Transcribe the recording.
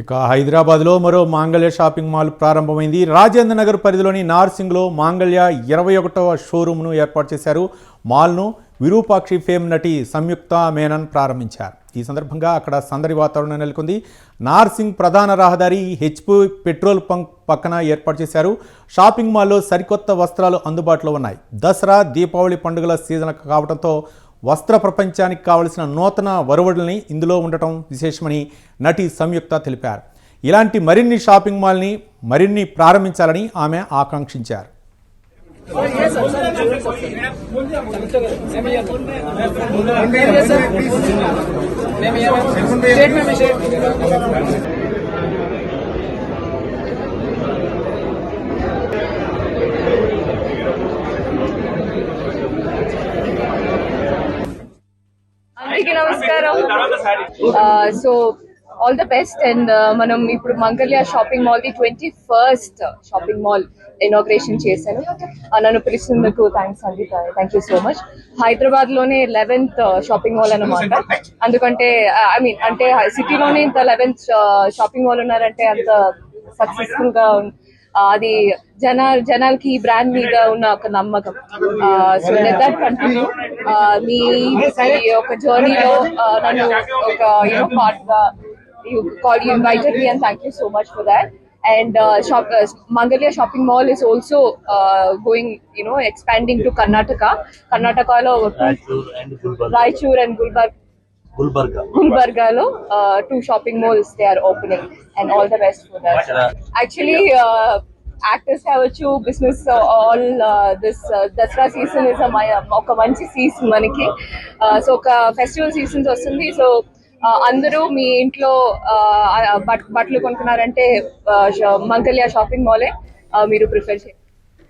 ఇక హైదరాబాద్లో మరో మాంగళ్య షాపింగ్ మాల్ ప్రారంభమైంది. రాజేంద్ర నగర్ పరిధిలోని నార్సింగ్లో మాంగళ్య ఇరవై ఒకటవ షోరూమ్ను ఏర్పాటు చేశారు. మాల్ను విరూపాక్షి ఫేమ్ నటి సంయుక్త మేనన్ ప్రారంభించారు. ఈ సందర్భంగా అక్కడ సందడి వాతావరణం నెలకొంది. నార్సింగ్ ప్రధాన రహదారి హెచ్పి పెట్రోల్ పంక్ పక్కన ఏర్పాటు చేశారు. షాపింగ్ మాల్లో సరికొత్త వస్త్రాలు అందుబాటులో ఉన్నాయి. దసరా దీపావళి పండుగల సీజన్ కావడంతో వస్త్ర ప్రపంచానికి కావలసిన నూతన వరవడుల్ని ఇందులో ఉండటం విశేషమని నటి సంయుక్త తెలిపారు ఇలాంటి మరిన్ని షాపింగ్ మాల్ని మరిన్ని ప్రారంభించాలని ఆమె ఆకాంక్షించారు అందరికీ నమస్కారం. So all the best and మనం ఇప్పుడు Mangalya shopping mall the twenty first shopping mall inauguration చేశాను. Uh, నన్ను పిలిచినందుకు థ్యాంక్స్ అండి థ్యాంక్ యూ సో మచ్ హైదరాబాద్లోనే లెవెన్త్ షాపింగ్ మాల్ అన్నమాట. అందుకంటే ఐ మీన్ అంటే సిటీలోనే ఇంత లెవెన్త్ షాపింగ్ మాల్ ఉన్నారంటే అంత సక్సెస్ఫుల్గా అది జన జనాలకి ఈ బ్రాండ్ మీద ఉన్న ఒక నమ్మకం. సో లెట్ దట్ కంటిన్యూ మీ ఒక జర్నీలో నన్ను ఒక you know పార్ట్గా you call you invited me and thank you so much for that and shop Mangalya shopping mall is also going you know expanding to Karnataka కర్ణాటకలో Raichur and Gulbarga గుల్బర్గాలో two shopping malls they are opening and all the best for that actually actors కావచ్చు business all this Dasara season is ఒక మంచి season మనకి. So ఒక festival seasons వస్తుంది. So అందరూ మీ ఇంట్లో uh, బట్- బట్టలు కొనుక్కున్నారంటే uh, మంగళ్య షాపింగ్ మాలే uh, మీరు ప్రిఫర్ చేయండి.